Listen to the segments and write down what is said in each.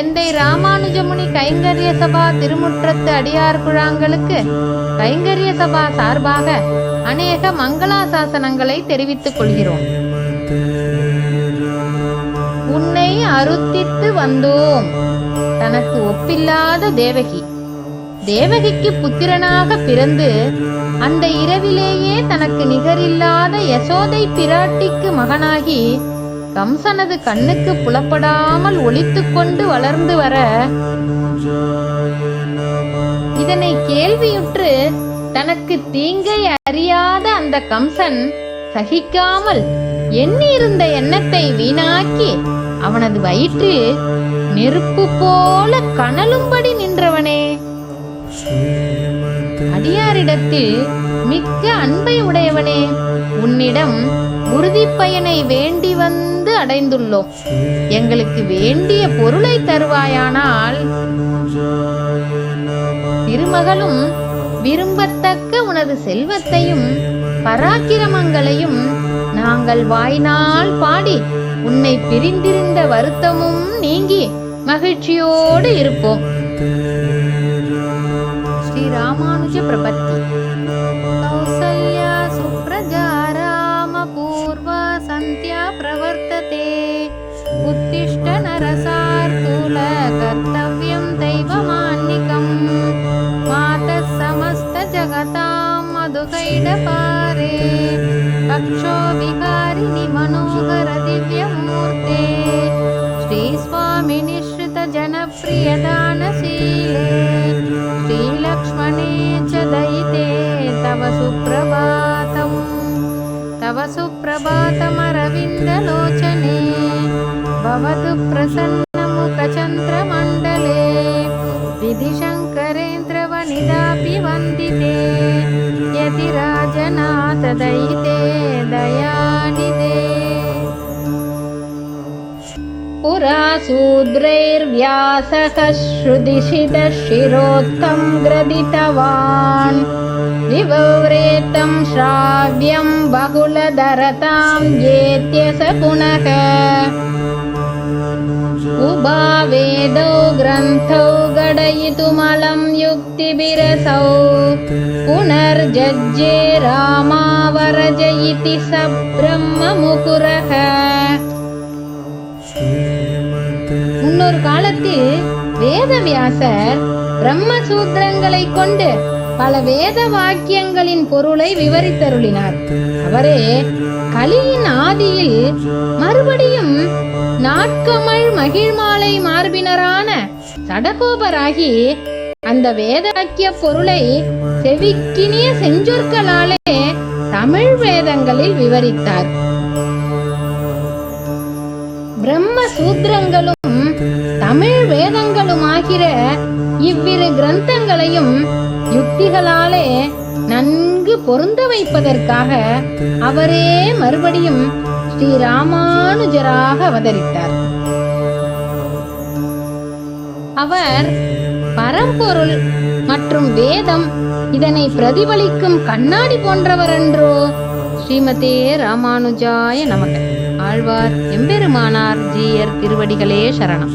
எந்தை ராமானுஜமுனி கைங்கரிய சபா திருமுற்றத்து அடியார் குழாங்களுக்கு கைங்கரிய சபா சார்பாக அநேக மங்களாசாசனங்களை தெரிவித்துக் கொள்கிறோம். உன்னை அருத்தித்து வந்தோம். தனக்கு ஒப்பில்லாத தேவகி. தேவகிக்கு புத்திரனாக பிறந்து அந்த இரவிலேயே தனக்கு நிகரில்லாத யசோதை பிராட்டிக்கு மகனாகி கம்சனது கண்ணுக்கு புலப்படாமல் ஒளித்துக் கொண்டு வளர்ந்து வர. இதனை கேள்வியுற்று தனக்கு தீங்கை அறியாத அந்த கம்சன் சகிக்காமல் எண்ணியிருந்த எண்ணத்தை வீணாக்கி அவனது வயிற்றில் நெருப்பு போல கனலும்படி நின்றவனே. அடியாரிடத்தில் மிக்க அன்பை உடையவனே. உன்னிடம் உறுதி பயனை வேண்டி வந்து அடைந்துள்ளோம். எங்களுக்கு வேண்டிய பொருளை தருவாயானால் திருமகளும் விரும்பத்தக்க உனது செல்வத்தையும் பராக்கிரமங்களையும் நாங்கள் வாய்நாள் பாடி உன்னை பிரிந்திருந்த வருத்தமும் நீங்கி மகிழ்ச்சியோடு இருப்போம். ஸ்ரீ ராமானுஜ பிரபத்தி. विकारिणि मनोहर दिव्यमूर्ते श्रीस्वामि निःश्रित जनप्रियदानशीले श्रीलक्ष्मणे च दयिते तव सुप्रभातम् तव सुप्रभातमरविन्दलोचने भवतु प्रसन्नमुखचन्द्रमण्डले। विधिशङ्करेन्द्रवनिदापि दयिते दयानिदे पुरा शूद्रैर्व्यासः श्रुतिशितशिरोत्थं ग्रदितवान्। विवव्रेतं श्राव्यं बहुलधरतां येत्य स पुनः उभावेदौ ग्रन्थौ गडयितुमलं युक्तिभिरसौ पुनर्जज्जे रामावरज इति स ब्रह्ममुकुरः முன்னொரு காலத்தில் வேதவியாசர் பிரம்மசூத்திரங்களை கொண்டு பல வேத வாக்கியங்களின் பொருளை விவரித்தருளினார். அவரே கலியின் ஆதியில் மறுபடியும் நாட்கமழ் மகிழ்மாலை மார்பினரான சடகோபராகி அந்த வேதாக்கிய பொருளை செவிக்கினிய செஞ்சொற்களாலே தமிழ் வேதங்களில் விவரித்தார். பிரம்ம சூத்திரங்களும் தமிழ் வேதங்களுமாகிற இவ்விரு கிரந்தங்களையும் யுக்திகளாலே நன்கு பொருந்த வைப்பதற்காக அவரே மறுபடியும் ஸ்ரீ ராமானுஜராக அவதரித்தார். அவர் பரம்பொருள் மற்றும் வேதம் இதனை பிரதிபலிக்கும் கண்ணாடி போன்றவர் என்றோ ஸ்ரீமதே ராமானுஜாய நமக. ஆழ்வார் எம்பெருமானார் ஜீயர் திருவடிகளே சரணம்.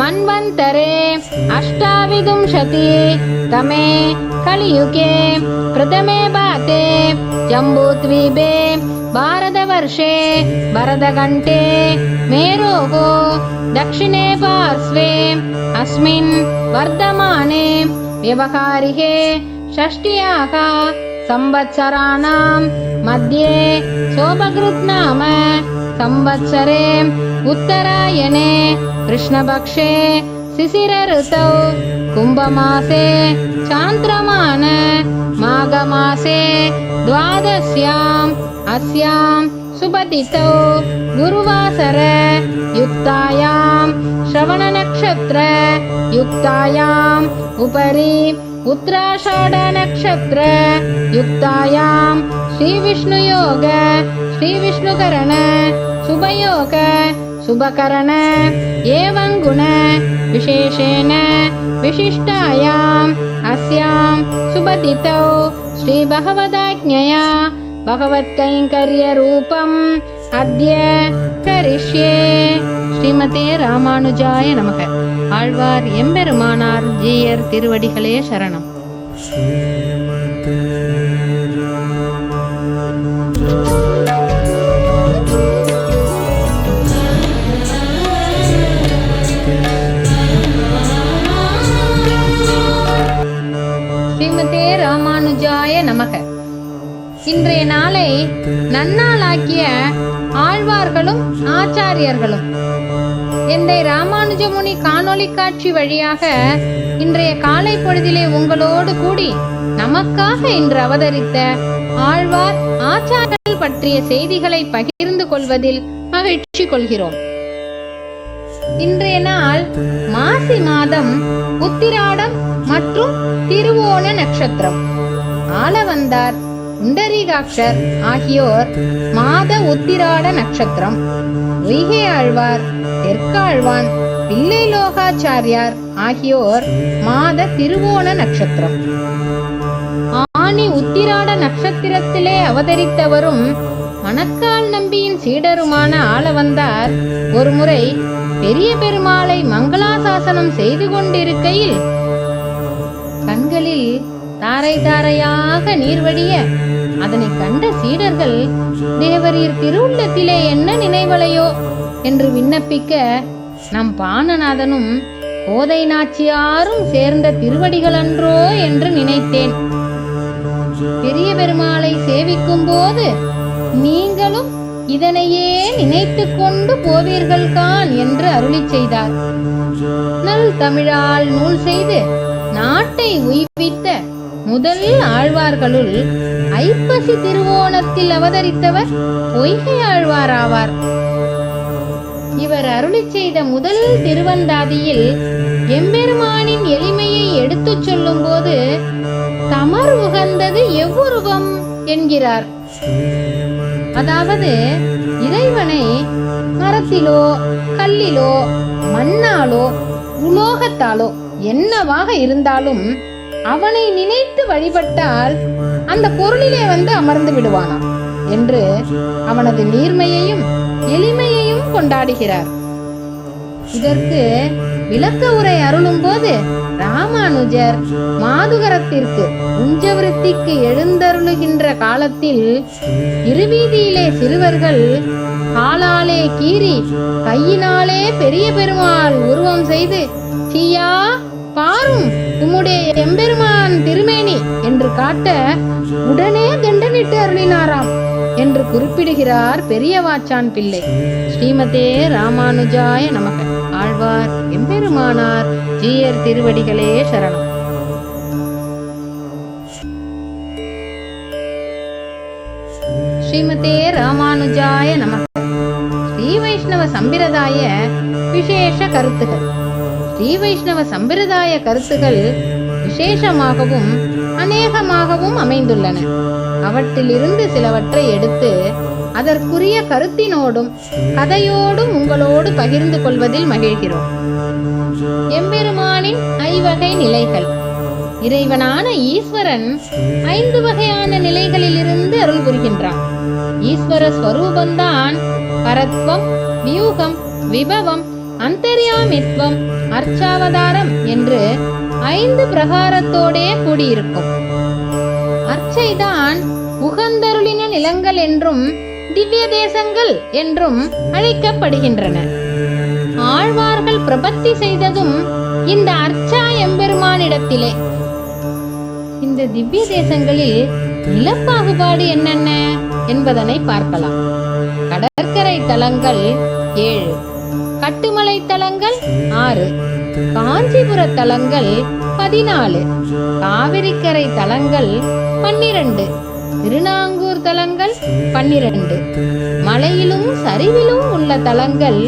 मन्वन्तरे अष्टाविंशति तमे कलियुगे प्रथमे बाते जम्बूद्वीपे भारतवर्षे भरतघण्टे मेरोः दक्षिणे पार्श्वे अस्मिन् वर्धमाने व्यवहारिके षष्ट्याः संवत्सराणां मध्ये सोपकृत् नाम संवत्सरे उत्तरायणे कृष्णपक्षे शिशिर ऋतौ कुम्भमासे चान्द्रमान माघमासे द्वादश्याम् अस्यां सुपतितौ गुरुवासर युक्तायां श्रवणनक्षत्र युक्तायाम् उपरि उत्तराषाढनक्षत्र युक्तायां श्रीविष्णुयोग श्रीविष्णुकरण शुभयोग சுபகரண ஏவங்குண விசேஷேன விசிஷ்டாயாம் அஸ்யாம் சுபதிதௌ ஸ்ரீ பகவதாஜ்ஞயா பகவத்கைங்கரியரூபம் அத்ய கரிஷ்யே. ஸ்ரீமதே ராமானுஜாய நமக. ஆழ்வார் எம்பெருமானார் ஜீயர் திருவடிகளே சரணம். ஆழ்வார்களும் ஆச்சாரியர்களும். என்னை ராமானுஜமுனி காணொளி காட்சி வழியாக இன்றைய காலை பொழுதிலே உங்களோடு கூடி நமக்காக இன்று அவதரித்த ஆழ்வார் ஆச்சாரங்கள் பற்றிய செய்திகளை பகிர்ந்து கொள்வதில் மகிழ்ச்சி கொள்கிறோம். இன்றைய நாள் மாசி மாதம் உத்திராடம் மற்றும் திருவோண நட்சத்திரம். ஆள வந்தார் புண்டரீகாட்சர் ஆகியோர் மாத உத்திராட நட்சத்திரம். பொய்கை ஆழ்வார் தெற்காழ்வான் பிள்ளை லோகாச்சாரியார் ஆகியோர் மாத திருவோண நட்சத்திரம். ஆணி உத்திராட நட்சத்திரத்திலே அவதரித்தவரும் மணக்கால் நம்பியின் சீடருமான ஆளவந்தார் ஒருமுறை பெரிய பெருமாளை மங்களாசாசனம் செய்து கொண்டிருக்கையில் கண்களில் தாரை தாரையாக நீர்வடிய அதனை கண்ட சீடர்கள் தேவரீர் திருவுள்ளத்திலே என்ன நினைவலையோ? என்று விண்ணப்பிக்க நம் பாணநாதனும் கோதை நாச்சியாரும் சேர்ந்த திருவடிகளன்றோ என்று நினைத்தேன். பெரிய பெருமாளை சேவிக்கும் போது நீங்களும் இதனையே நினைத்து கொண்டு போவீர்கள் கான் என்று அருளிச் செய்தார். நல் தமிழால் நூல் செய்து நாட்டை உய்வித்த முதல் ஆழ்வார்களுள் ஐப்பசி திருவோணத்தில் அவதரித்தவர் பொய்கை ஆழ்வாராவார். இவர் அருளிச் செய்த முதல் திருவந்தாதியில் எம்பெருமானின் எளிமையை எடுத்துச் சொல்லும்போது தமர் உகந்தது எவ்வுருவம்? என்கிறார். அதாவது இறைவனை மரத்திலோ கல்லிலோ மண்ணாலோ உலோகத்தாலோ என்னவாக இருந்தாலும் அவனை நினைத்து வழிபட்டால் அந்த பொருளிலே வந்து அமர்ந்து விடுவானாம் என்று அவனது நீர்மையையும் எளிமையையும் கொண்டாடுகிறார். இதற்கு விளக்க உரை அருளும் போது ராமானுஜர் மாதுகரத்திற்கு உஞ்சவிருத்திக்கு எழுந்தருளுகின்ற காலத்தில் இருவீதியிலே சிறுவர்கள் காலாலே கீறி கையினாலே பெரிய பெருமாள் உருவம் செய்து சீயா பாரும் உம்முடைய எம்பெருமான் திருமேனி என்று காட்ட உடனே தண்டனிட்டு அருளினாராம் என்று குறிப்பிடுகிறார் பெரியவாச்சான் பிள்ளை. ஸ்ரீமதே ராமானுஜாய நமக. ஆழ்வார் எம்பெருமானார் ஜீயர் திருவடிகளே சரணம். ஸ்ரீமதே ராமானுஜாய நமக. ஸ்ரீ வைஷ்ணவ சம்பிரதாய விசேஷ கருத்துகள். ஸ்ரீ வைஷ்ணவ சம்பிரதாய கருத்துகள் விசேஷமாகவும் அநேகமாகவும் அமைந்துள்ளன. அவற்றிலிருந்து சிலவற்றை எடுத்து அதற்குரிய கருத்தினோடும் கதையோடும் உங்களோடு பகிர்ந்து கொள்வதில் மகிழ்கிறோம். எம்பெருமானின் ஐவகை நிலைகள். இறைவனான ஈஸ்வரன் ஐந்து வகையான நிலைகளிலிருந்து அருள் புரிகின்றான். ஈஸ்வர ஸ்வரூபந்தான் பரத்வம் வியூகம் விபவம் அந்தர்யாமித்வம் அர்ச்சாவதாரம் என்று ஐந்து பிரகாரத்தோடே கூடியிருக்கும். அர்ச்சைதான் உகந்தருளின நிலங்கள் என்றும் திவ்ய தேசங்கள் என்றும் அழைக்கப்படுகின்றன. ஆழ்வார்கள் பிரபத்தி செய்ததும் இந்த அர்ச்சா எம்பெருமானிடத்திலே. இந்த திவ்ய தேசங்களில் நிலப்பாகுபாடு என்னென்ன என்பதனை பார்க்கலாம். கடற்கரை தலங்கள் ஏழு. திருமலை தலங்கள் ஆறு காஞ்சிபுர தலங்கள் பதினாலு காவிரிக்கரை தலங்கள் பன்னிரண்டு திருநாங்கூர் தலங்கள் பன்னிரண்டு மலையிலும் சரிவிலும் உள்ள தலங்கள்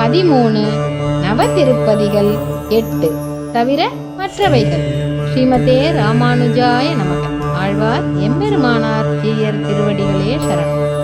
பதிமூணு நவ திருப்பதிகள் எட்டு தவிர மற்றவைகள். ஸ்ரீமதே ராமானுஜாய நமக. ஆழ்வார் எம்பெருமானார் ஜீயர் திருவடிகளே சரணம்.